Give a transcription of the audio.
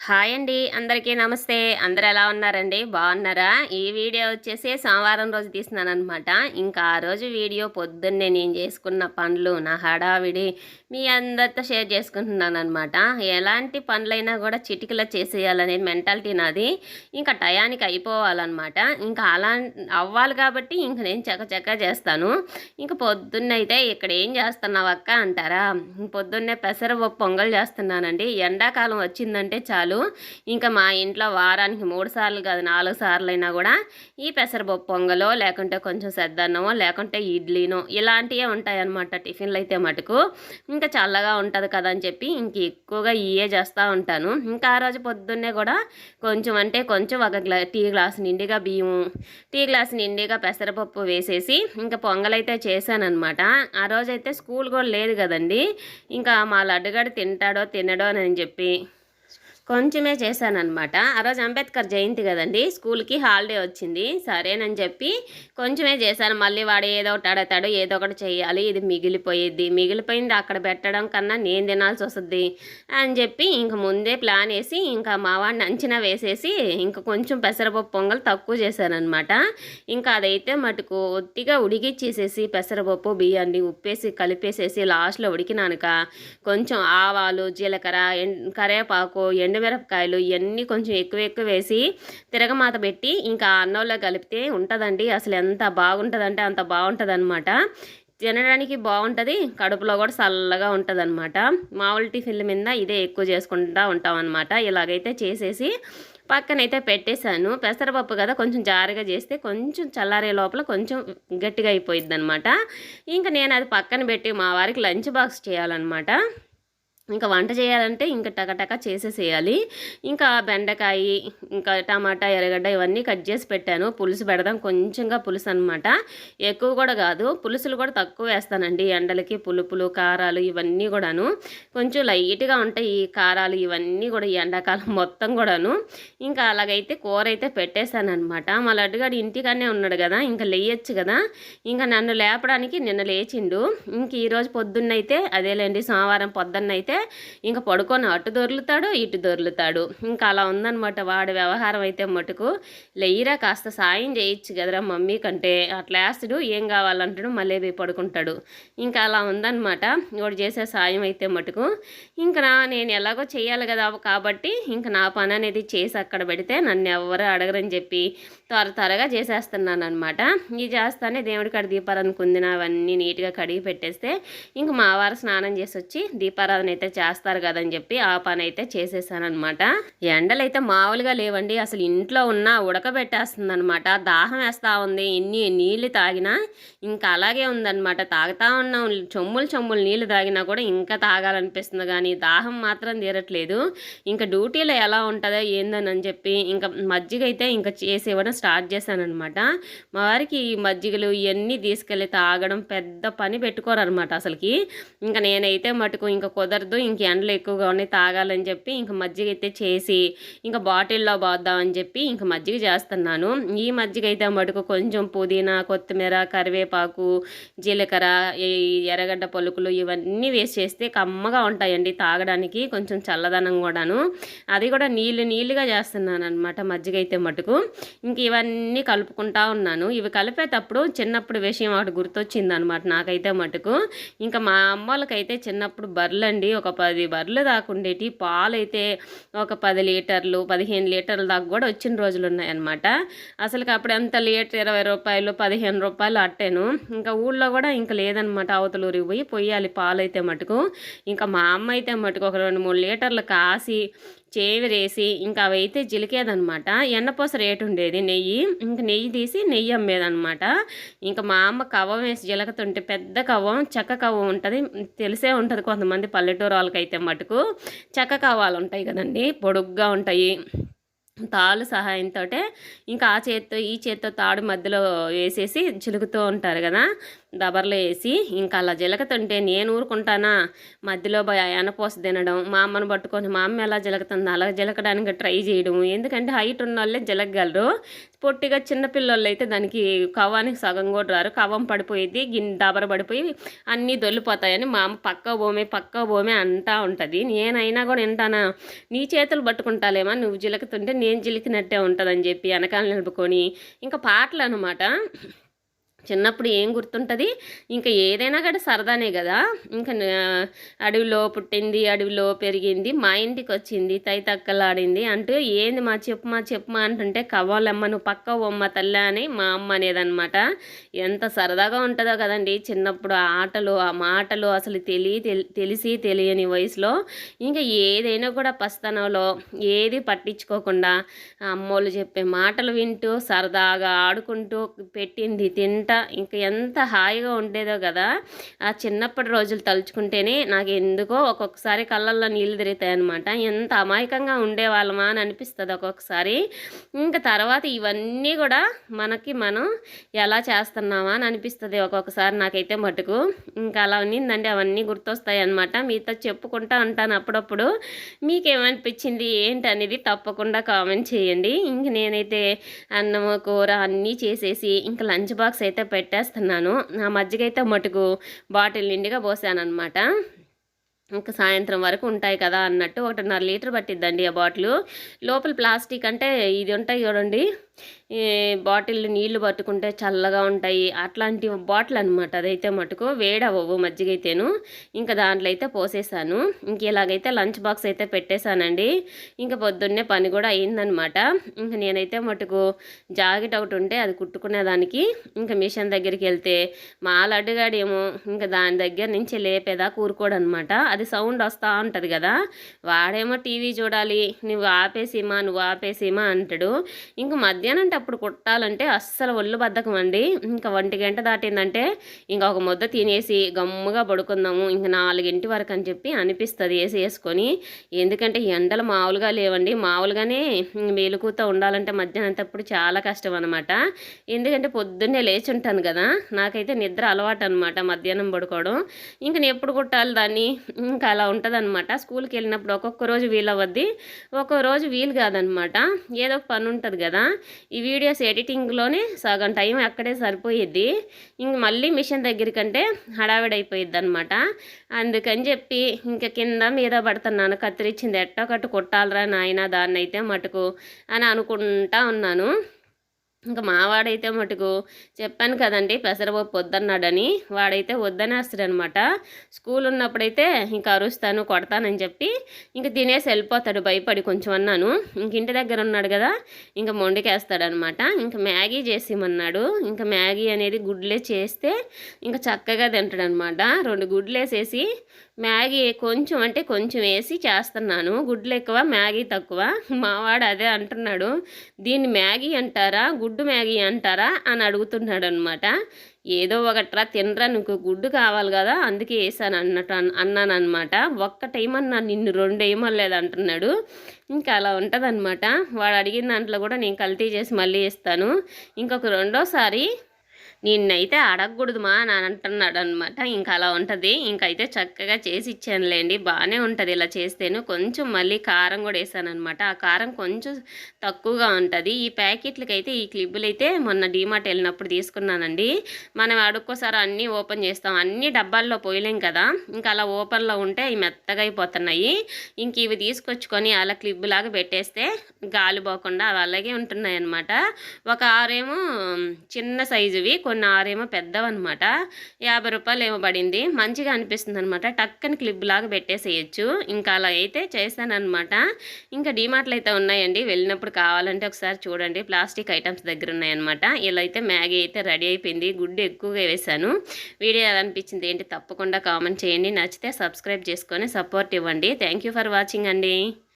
Hi అండి అందరికీ నమస్తే. అందరు ఎలా ఉన్నారండి? బాగున్నారా? ఈ వీడియో వచ్చేసి సోమవారం రోజు తీస్తున్నాను అనమాట ఇంకా ఆ రోజు వీడియో పొద్దున్నే నేను చేసుకున్న పనులు నా హడావిడి మీ అందరితో షేర్ చేసుకుంటున్నాను అనమాట ఎలాంటి పనులైనా కూడా చిటికలో చేసేయాలనేది మెంటాలిటీ నాది. ఇంకా టయానికి అయిపోవాలన్నమాట. ఇంకా అలా అవ్వాలి కాబట్టి ఇంక నేను చక్క చేస్తాను. ఇంకా పొద్దున్నైతే ఇక్కడ ఏం చేస్తున్నావు అక్క అంటారా? పొద్దున్నే పెసరపప్పు పొంగల్ చేస్తున్నానండి. ఎండాకాలం వచ్చిందంటే చాలు. చాలు ఇంకా మా ఇంట్లో వారానికి మూడు సార్లు కాదు నాలుగు సార్లు అయినా కూడా ఈ పెసరపప్పు పొంగలో లేకుంటే కొంచెం సెద్దన్నమో లేకుంటే ఇడ్లీనో ఇలాంటివే ఉంటాయన్నమాట టిఫిన్లు అయితే మటుకు. ఇంకా చల్లగా ఉంటుంది కదా అని చెప్పి ఇంక ఎక్కువగా ఇయే చేస్తూ ఉంటాను. ఇంకా ఆ రోజు పొద్దున్నే కూడా కొంచెం అంటే కొంచెం ఒక గ్లా టీ గ్లాస్ నిండిగా బియ్యం టీ గ్లాస్ నిండిగా పెసరపప్పు వేసేసి ఇంకా పొంగలైతే చేశానమాట ఆ రోజైతే స్కూల్ కూడా లేదు కదండి. ఇంకా మా లడ్డుగాడు తింటాడో తినడో అని చెప్పి కొంచెమే చేశానమాట ఆ రోజు అంబేద్కర్ జయంతి కదండి స్కూల్కి హాలిడే వచ్చింది. సరేనని చెప్పి కొంచెమే చేశాను. మళ్ళీ వాడు ఏదో ఒకటి అడతాడు ఏదో ఒకటి చేయాలి ఇది మిగిలిపోయేది మిగిలిపోయింది అక్కడ పెట్టడం కన్నా నేను తినాల్సి వస్తుంది అని చెప్పి ఇంక ముందే ప్లాన్ వేసి ఇంకా మా వాడిని అంచనా వేసేసి ఇంకా కొంచెం పెసరపప్పు పొంగల్ తక్కువ చేశానమాట ఇంకా అదైతే మటుకు ఒత్తిగా ఉడికిచ్చేసేసి పెసరపప్పు బియ్యాన్ని ఉప్పేసి కలిపేసేసి లాస్ట్లో ఉడికినానుక కొంచెం ఆవాలు జీలకర్ర కరేపాకు ఎండు ఎండుమిరపకాయలు ఇవన్నీ కొంచెం ఎక్కువ ఎక్కువ వేసి తిరగమాత పెట్టి ఇంకా అన్నంలో కలిపితే ఉంటుందండి. అసలు ఎంత బాగుంటుందంటే అంత బాగుంటుంది అనమాట తినడానికి బాగుంటుంది కడుపులో కూడా చల్లగా ఉంటుంది అనమాట మామూలు టిఫిన్ల మీద ఇదే ఎక్కువ చేసుకుంటూ ఉంటాం అనమాట ఇలాగైతే చేసేసి పక్కనైతే పెట్టేశాను. పెసరపప్పు కదా కొంచెం జారుగా చేస్తే కొంచెం చల్లారే లోపల కొంచెం గట్టిగా అయిపోయింది అనమాట ఇంకా నేను అది పక్కన పెట్టి మా వారికి లంచ్ బాక్స్ చేయాలన్నమాట. ఇంకా వంట చేయాలంటే ఇంకా టకటక చేసేసేయాలి. ఇంకా బెండకాయ ఇంకా టమాటా ఎర్రగడ్డ ఇవన్నీ కట్ చేసి పెట్టాను. పులుసు పెడదాం కొంచెంగా పులుసు అనమాట ఎక్కువ కూడా కాదు పులుసులు కూడా తక్కువ వేస్తానండి ఎండలకి. పులుపులు కారాలు ఇవన్నీ కూడాను. కొంచెం లైట్గా ఉంటాయి ఈ కారాలు ఇవన్నీ కూడా ఈ ఎండాకాలం మొత్తం కూడాను. ఇంకా అలాగైతే కూర అయితే పెట్టేశానమాట మా లడ్డుగాడు ఇంటికానే ఉన్నాడు కదా ఇంకా లేయచ్చు కదా. ఇంకా నన్ను లేపడానికి నిన్న లేచిండు. ఇంక ఈరోజు పొద్దున్నైతే అదేలేండి సోమవారం పొద్దున్నైతే ఇంకా పడుకొని అటు దొర్లుతాడు ఇటు దొర్లుతాడు. ఇంకా అలా ఉందనమాట వాడి వ్యవహారం అయితే మటుకు. లేయిరా కాస్త సాయం చేయొచ్చు కదరా మమ్మీ కంటే. అట్లా వేస్తాడు ఏం కావాలంటాడు మళ్ళీ పోయి పడుకుంటాడు. ఇంకా అలా ఉందనమాట వాడు చేసే సాయం అయితే మటుకు. ఇంకా నా నేను ఎలాగో చేయాలి కదా కాబట్టి ఇంకా నా పని అనేది చేసి అక్కడ పెడితే నన్ను ఎవరు అడగరని చెప్పి త్వర త్వరగా చేసేస్తున్నాను అనమాట ఇది చేస్తానే దేవుడి కాడ దీపారాధన కుందిన అవన్నీ నీట్గా కడిగి పెట్టేస్తే ఇంక మా వారు స్నానం చేసి వచ్చి దీపారాధన అయితే చేస్తారు కదని చెప్పి ఆ పని అయితే చేసేసానమాట ఎండలు అయితే మామూలుగా లేవండి. అసలు ఇంట్లో ఉన్న ఉడకబెట్టేస్తుంది అనమాట దాహం వేస్తూ ఉంది. ఎన్ని నీళ్ళు తాగినా ఇంకా అలాగే ఉందన్నమాట. తాగుతా ఉన్నాం చొమ్ములు చొమ్ములు నీళ్ళు తాగినా కూడా ఇంకా తాగాలనిపిస్తుంది కానీ దాహం మాత్రం తీరట్లేదు. ఇంకా డ్యూటీలో ఎలా ఉంటుందో ఏందని అని చెప్పి ఇంకా మజ్జిగ అయితే ఇంకా చేసి ఇవ్వడం స్టార్ట్ చేశానమాట మా వారికి ఈ మజ్జిగలు ఇవన్నీ తీసుకెళ్ళి తాగడం పెద్ద పని పెట్టుకోరు అనమాట అసలుకి. ఇంకా నేనైతే మటుకు ఇంకా కుదరదు. ఇంక ఎండలు ఎక్కువగా ఉన్నాయి తాగాలని చెప్పి ఇంక మజ్జిగ అయితే చేసి ఇంకా బాటిల్లో పోద్దామని చెప్పి ఇంక మజ్జిగ చేస్తున్నాను. ఈ మజ్జిగ అయితే మటుకు కొంచెం పుదీనా కొత్తిమీర కరివేపాకు జీలకర్ర ఎర్రగడ్డ పలుకులు ఇవన్నీ వేసి చేస్తే కమ్మగా ఉంటాయండి తాగడానికి కొంచెం చల్లదనం కూడాను. అది కూడా నీళ్ళు నీళ్ళుగా చేస్తున్నాను అనమాట మజ్జిగ అయితే మటుకు. ఇంక ఇవన్నీ కలుపుకుంటా ఉన్నాను. ఇవి కలిపేటప్పుడు చిన్నప్పుడు విషయం ఒకటి గుర్తొచ్చింది అనమాట నాకైతే మటుకు. ఇంకా మా అమ్మలకైతే చిన్నప్పుడు బర్రెలండి ఒక పది బర్రెలు దాకుండేటి పాలు పాలైతే ఒక పది లీటర్లు పదిహేను లీటర్ల దాకా కూడా వచ్చిన రోజులు ఉన్నాయన్నమాట. అసలుకి అప్పుడు ఎంత లీటర్? ఇరవై రూపాయలు పదిహేను రూపాయలు అట్టాను. ఇంకా ఊళ్ళో కూడా ఇంకా లేదనమాట అవతలూరికి పోయి పొయ్యాలి పాలైతే మటుకు. ఇంకా మా అమ్మ అయితే మటుకు ఒక రెండు మూడు లీటర్లు కాసి చేవిరేసి ఇంకా అవి అయితే జిలికేదనమాట ఎన్నపూస రేటు ఉండేది నెయ్యి. ఇంకా నెయ్యి తీసి నెయ్యి అమ్మేదనమాట ఇంకా మా అమ్మ కవ్వం వేసి జిలకతుంటే పెద్ద కవ్వం చెక్క కవ్వం ఉంటుంది. తెలిసే ఉంటుంది కొంతమంది పల్లెటూరు వాళ్ళకైతే మటుకు. చెక్క కవ్వాలు ఉంటాయి కదండి పొడుగ్గా ఉంటాయి. తాళ్ళు సహాయంతో ఇంకా ఆ చేత్తో ఈ చేత్తో తాడు మధ్యలో వేసేసి చిలుకుతూ ఉంటారు కదా దబర్లో వేసి ఇంకా అలా జిలకతుంటే నేను ఊరుకుంటానా? మధ్యలో ఎనపోస తినడం మా అమ్మను పట్టుకొని మా అమ్మ ఎలా జిలకతుంది? అలా జిలకడానికి ట్రై చేయడం ఎందుకంటే హైట్ ఉన్న వాళ్ళే జిలకగలరు. పొట్టిగా చిన్నపిల్లలు అయితే దానికి కవ్వానికి సగం కూడా రారు. కవ్వం పడిపోయేది గిన్నె దాబర పడిపోయి అన్నీ దొల్లిపోతాయని మా అమ్మ పక్క భూమి పక్క భూమి అంటా ఉంటుంది. నేనైనా కూడా వింటానా నీ చేతులు పట్టుకుంటాలేమా నువ్వు జిలకుతుంటే నేను జిలికినట్టే ఉంటుందని చెప్పి వెనకాల నిలుపుకొని ఇంకా పాటలు అనమాట చిన్నప్పుడు ఏం గుర్తుంటుంది? ఇంకా ఏదైనా కూడా సరదానే కదా ఇంకా అడవిలో పుట్టింది అడవిలో పెరిగింది మా ఇంటికి వచ్చింది తై తక్కలాడింది అంటూ ఏంది మా చెప్పు మా చెప్పు మా అంటుంటే కవ్వాలమ్మ నువ్వు పక్క బొమ్మ తల్లి అని మా అమ్మ అనేదన్నమాట. ఎంత సరదాగా ఉంటుందో కదండి చిన్నప్పుడు ఆ ఆటలు ఆ మాటలు అసలు తెలియ తెలిసి తెలియని వయసులో. ఇంకా ఏదైనా కూడా పస్తనంలో ఏది పట్టించుకోకుండా అమ్మోళ్ళు చెప్పే మాటలు వింటూ సరదాగా ఆడుకుంటూ పెట్టింది తింటూ ఎంత ఇంకా ఎంత హాయిగా ఉండేదో కదా. ఆ చిన్నప్పటి రోజులు తలుచుకుంటేనే నాకు ఎందుకో ఒక్కొక్కసారి కళ్ళల్లో నీళ్ళు తిరుగుతాయి అనమాట ఎంత అమాయకంగా ఉండేవాళ్ళమా అని అనిపిస్తుంది ఒక్కొక్కసారి. ఇంకా తర్వాత ఇవన్నీ కూడా మనకి మనం ఎలా చేస్తున్నామా అని అనిపిస్తుంది ఒక్కొక్కసారి నాకైతే మటుకు. ఇంకా అలా ఉన్నిందండి. అవన్నీ గుర్తొస్తాయి అనమాట మీతో చెప్పుకుంటా ఉంటాను అప్పుడప్పుడు. మీకేమనిపించింది? ఏంటి అనేది తప్పకుండా కామెంట్ చేయండి. ఇంక నేనైతే అన్నము కూర అన్నీ చేసేసి ఇంకా లంచ్ బాక్స్ అయితే అయితే పెట్టేస్తున్నాను. ఆ మజ్జిగ అయితే మటుకు బాటిల్ నిండిగా పోసానమాట ఇంకా సాయంత్రం వరకు ఉంటాయి కదా అన్నట్టు ఒకటిన్నర లీటర్ పట్టిద్దండి ఆ బాటిల్. లోపల ప్లాస్టిక్ అంటే ఇది ఉంటాయి చూడండి. బాటిల్ నీళ్ళు పట్టుకుంటే చల్లగా ఉంటాయి. అట్లాంటి బాటిల్ అనమాట అదైతే మటుకు వేడవ్వవు మజ్జిగ అయితేను ఇంకా దాంట్లో అయితే పోసేసాను. ఇంక ఇలాగైతే లంచ్ బాక్స్ అయితే పెట్టేశానండి. ఇంకా పొద్దున్నే పని కూడా అయిందనమాట ఇంకా నేనైతే మటుకు జాకెట్ ఒకటి ఉంటే అది కుట్టుకునేదానికి ఇంకా మిషన్ దగ్గరికి వెళ్తే మాల అడ్డుగాడేమో ఇంకా దాని దగ్గర నుంచి లేపేదా కూరుకోడనమాట అది సౌండ్ వస్తూ ఉంటుంది కదా. వాడేమో టీవీ చూడాలి. నువ్వు ఆపేసిమా నువ్వు ఆపేసిమా అంటాడు. ఇంక మధ్య మధ్యాహ్నం అప్పుడు కుట్టాలంటే అస్సలు ఒళ్ళు బద్దకం అండి. ఇంకా ఒంటి గంట దాటిందంటే ఇంకా ఒక ముద్ద తినేసి గమ్ముగా పడుకుందాము. ఇంకా నాలుగింటి వరకు అని చెప్పి అనిపిస్తుంది వేసి వేసుకొని. ఎందుకంటే ఎండలు మామూలుగా లేవండి. మామూలుగానే మేలుకూత ఉండాలంటే మధ్యాహ్నం చాలా కష్టం అనమాట ఎందుకంటే పొద్దున్నే లేచి ఉంటాను కదా. నాకైతే నిద్ర అలవాటు అనమాట మధ్యాహ్నం పడుకోవడం. ఇంకా నేను ఎప్పుడు కుట్టాలి దాన్ని? ఇంకా అలా ఉంటుందన్నమాట. స్కూల్కి వెళ్ళినప్పుడు ఒక్కొక్క రోజు వీలు అవ్వద్ది ఒక్కో రోజు వీలు కాదనమాట ఏదో ఒక పని ఉంటుంది కదా. ఈ వీడియోస్ ఎడిటింగ్లోనే సగం టైం అక్కడే సరిపోయిద్ది. ఇంక మళ్ళీ మిషన్ దగ్గరికంటే హడావిడైపోయిద్ది అనమాట అందుకని చెప్పి ఇంక కింద మీద పడుతున్నాను. కత్తిరించింది ఎట్టో కొట్టాలరా నాయన దాన్ని అయితే మటుకు అని అనుకుంటా ఉన్నాను. ఇంకా మావాడైతే మటుకు చెప్పాను కదండి పెసరపప్పు వద్దన్నాడని. వాడైతే వద్దనేస్తాడనమాట. స్కూల్ ఉన్నప్పుడైతే ఇంకా అరుస్తాను కొడతానని చెప్పి ఇంకా తినేసి వెళ్ళిపోతాడు భయపడి కొంచెం అన్నాను ఇంక ఇంటి దగ్గర ఉన్నాడు కదా ఇంకా మొండికేస్తాడనమాట. ఇంకా మ్యాగీ చేసిమన్నాడు. ఇంకా మ్యాగీ అనేది గుడ్లే చేస్తే ఇంకా చక్కగా తింటాడనమాట. రెండు గుడ్లు వేసేసి మ్యాగీ కొంచెం అంటే కొంచెం వేసి చేస్తున్నాను. గుడ్లు ఎక్కువ మ్యాగీ తక్కువ. మావాడు అదే అంటున్నాడు. దీన్ని మ్యాగీ అంటారా? గుడ్ గుడ్డు మ్యాగీ అంటారా అని అడుగుతున్నాడు అనమాట ఏదో ఒకట్రా తినరా నీకు గుడ్డు కావాలి కదా అందుకే వేసాను అన్నట్టు అన్నాను అనమాట ఒక్క టైం నిన్ను రెండు ఏమనలేదు అంటున్నాడు ఇంకా అలా ఉంటుందన్నమాట. వాడు అడిగిన దాంట్లో కూడా నేను కల్తీ చేసి మళ్ళీ ఇస్తాను ఇంకొక రెండోసారి నిన్నైతే అడగకూడదు మా అని అంటున్నాడు అనమాట ఇంకా అలా ఉంటుంది. ఇంకైతే చక్కగా చేసి ఇచ్చానులేండి. బాగానే ఉంటుంది ఇలా చేస్తేను. కొంచెం మళ్ళీ కారం కూడా వేసాను అనమాట ఆ కారం కొంచెం తక్కువగా ఉంటుంది. ఈ ప్యాకెట్లకి అయితే ఈ క్లిబ్బులు అయితే మొన్న డీమార్ట్ వెళ్ళినప్పుడు తీసుకున్నానండి. మనం అడుక్కోసారి అన్నీ ఓపెన్ చేస్తాం. అన్ని డబ్బాల్లో పోయలేం కదా. ఇంకా అలా ఓపెన్లో ఉంటే అవి మెత్తగా అయిపోతున్నాయి. ఇంక ఇవి తీసుకొచ్చుకొని అలా క్లిబ్బులాగా పెట్టేస్తే గాలి పోకుండా అవి అలాగే ఉంటున్నాయి అనమాట ఒక ఆరేమో చిన్న సైజువి కొన్ని ఆరేమో పెద్దవన్నమాట. యాభై రూపాయలు ఏమో పడింది. మంచిగా అనిపిస్తుంది అనమాట టక్కని క్లిప్ లాగా పెట్టేసేయచ్చు. ఇంకా అలా అయితే చేశానమాట ఇంకా డీమార్ట్లు అయితే ఉన్నాయండి. వెళ్ళినప్పుడు కావాలంటే ఒకసారి చూడండి. ప్లాస్టిక్ ఐటమ్స్ దగ్గర ఉన్నాయన్నమాట. ఇలా అయితే మ్యాగీ అయితే రెడీ అయిపోయింది. గుడ్డు ఎక్కువగా వేశాను. వీడియో ఎలా అనిపించింది ఏంటి తప్పకుండా కామెంట్ చేయండి. నచ్చితే సబ్స్క్రైబ్ చేసుకొని సపోర్ట్ ఇవ్వండి. థ్యాంక్ ఫర్ వాచింగ్ అండి.